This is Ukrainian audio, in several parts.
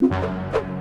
you.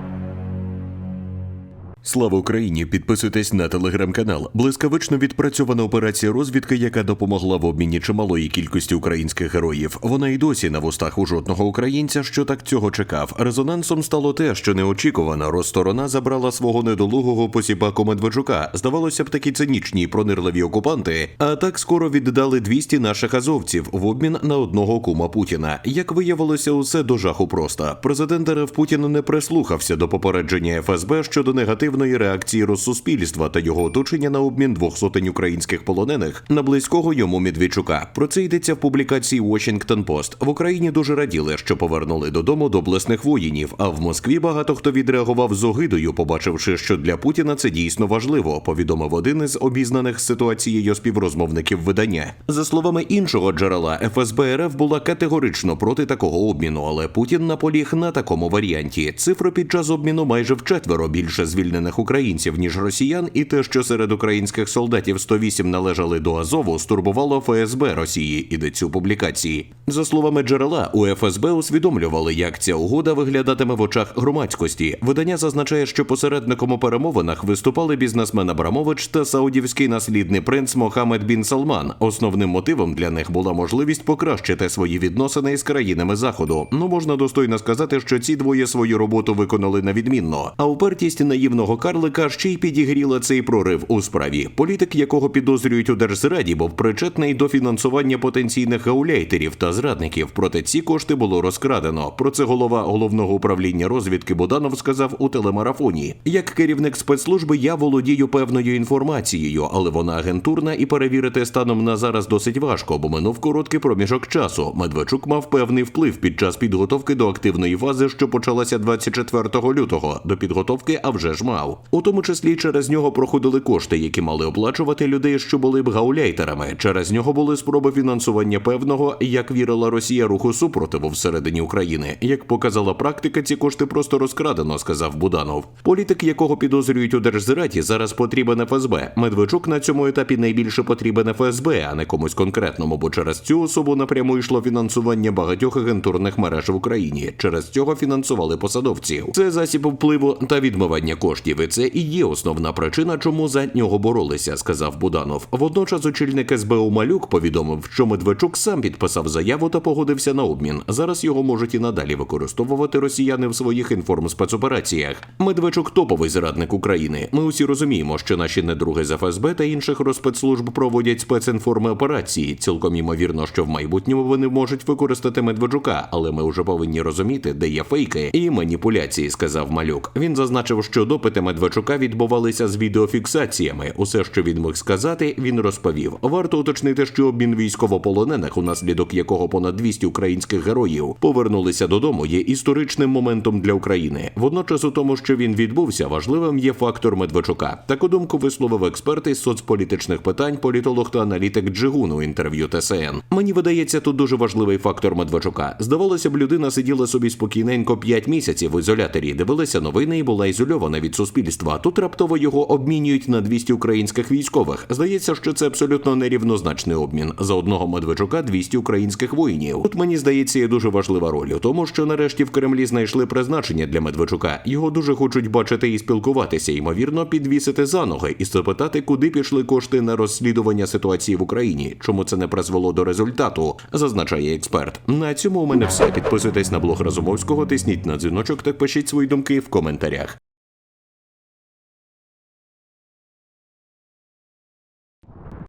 Слава Україні! Підписуйтесь на телеграм-канал. Блискавично відпрацьована операція розвідки, яка допомогла в обміні чималої кількості українських героїв. Вона й досі на вустах у жодного українця, що так цього чекав. Резонансом стало те, що неочікувано Росторона забрала свого недолугого посіпаку Медведчука. Здавалося б, такі цинічні і пронирливі окупанти. А так скоро віддали 200 наших азовців в обмін на одного кума Путіна. Як виявилося, усе до жаху просто. Президент РФ Путін не прислухався до попередження ФСБ щодо негативної реакції Россуспільства та його оточення на обмін двох сотень українських полонених на близького йому Медведчука. Про це йдеться в публікації Washington Post. В Україні дуже раділи, що повернули додому доблесних воїнів. А в Москві багато хто відреагував з огидою, побачивши, що для Путіна це дійсно важливо. Повідомив один із обізнаних з ситуацією співрозмовників видання. За словами іншого джерела, ФСБ РФ була категорично проти такого обміну, але Путін наполіг на такому варіанті. Цифри під час обміну майже вчетверо більше звільнених українців ніж росіян, і те, що серед українських солдатів 108 належали до Азову, стурбувало ФСБ Росії. Ідеться у публікації. За словами джерела, у ФСБ усвідомлювали, як ця угода виглядатиме в очах громадськості. Видання зазначає, що посередником у перемовинах виступали бізнесмен Абрамович та саудівський наслідний принц Мохаммед Бін Салман. Основним мотивом для них була можливість покращити свої відносини з країнами заходу. Ну можна достойно сказати, що ці двоє свою роботу виконали на відмінно. А упертість наївного карлика ще й підігріла цей прорив у справі. Політик, якого підозрюють у держзраді, був причетний до фінансування потенційних гауляйтерів та зрадників. Проте ці кошти було розкрадено. Про це голова головного управління розвідки Буданов сказав у телемарафоні. Як керівник спецслужби, я володію певною інформацією, але вона агентурна і перевірити станом на зараз досить важко, бо минув короткий проміжок часу. Медведчук мав певний вплив під час підготовки до активної фази, що почалася 24 лютого. До підготовки, а вже ж мав. У тому числі через нього проходили кошти, які мали оплачувати людей, що були б гауляйтерами. Через нього були спроби фінансування певного, як вірила Росія, руху супротиву всередині України. Як показала практика, ці кошти просто розкрадено, сказав Буданов. Політик, якого підозрюють у держзраді, зараз потрібен ФСБ. Медведчук на цьому етапі найбільше потрібен ФСБ, а не комусь конкретному, бо через цю особу напряму йшло фінансування багатьох агентурних мереж в Україні. Через цього фінансували посадовців. Це засіб впливу та відмивання коштів. І це і є основна причина, чому за нього боролися, сказав Буданов. Водночас очільник СБУ Малюк повідомив, що Медведчук сам підписав заяву та погодився на обмін. Зараз його можуть і надалі використовувати росіяни в своїх інформспецопераціях. Медведчук топовий зрадник України. Ми усі розуміємо, що наші недруги з ФСБ та інших розспецслужб проводять спецінформи операції. Цілком імовірно, що в майбутньому вони можуть використати Медведчука, але ми вже повинні розуміти, де є фейки і маніпуляції, сказав Малюк. Він зазначив, що допити Медведчука відбувалися з відеофіксаціями. Усе, що він міг сказати, він розповів. Варто уточнити, що обмін військовополонених, унаслідок якого понад 200 українських героїв повернулися додому, є історичним моментом для України. Водночас, у тому, що він відбувся, важливим є фактор Медведчука. Таку думку висловив експерт із соцполітичних питань, політолог та аналітик Джигун у інтерв'ю ТСН. Мені видається тут дуже важливий фактор Медведчука. Здавалося б, людина сиділа собі спокійненько 5 місяців в ізоляторі, дивилася новини і була ізольована від суспільства. Тут раптово його обмінюють на 200 українських військових. Здається, що це абсолютно нерівнозначний обмін. За одного Медведчука 200 українських воїнів. Тут мені здається, є дуже важлива роль у тому, що нарешті в Кремлі знайшли призначення для Медведчука. Його дуже хочуть бачити і спілкуватися, ймовірно, підвісити за ноги і запитати, куди пішли кошти на розслідування ситуації в Україні. Чому це не призвело до результату, зазначає експерт. На цьому у мене все. Підписуйтесь на блог Разумовського, тисніть на дзвіночок та пишіть свої думки в коментарях.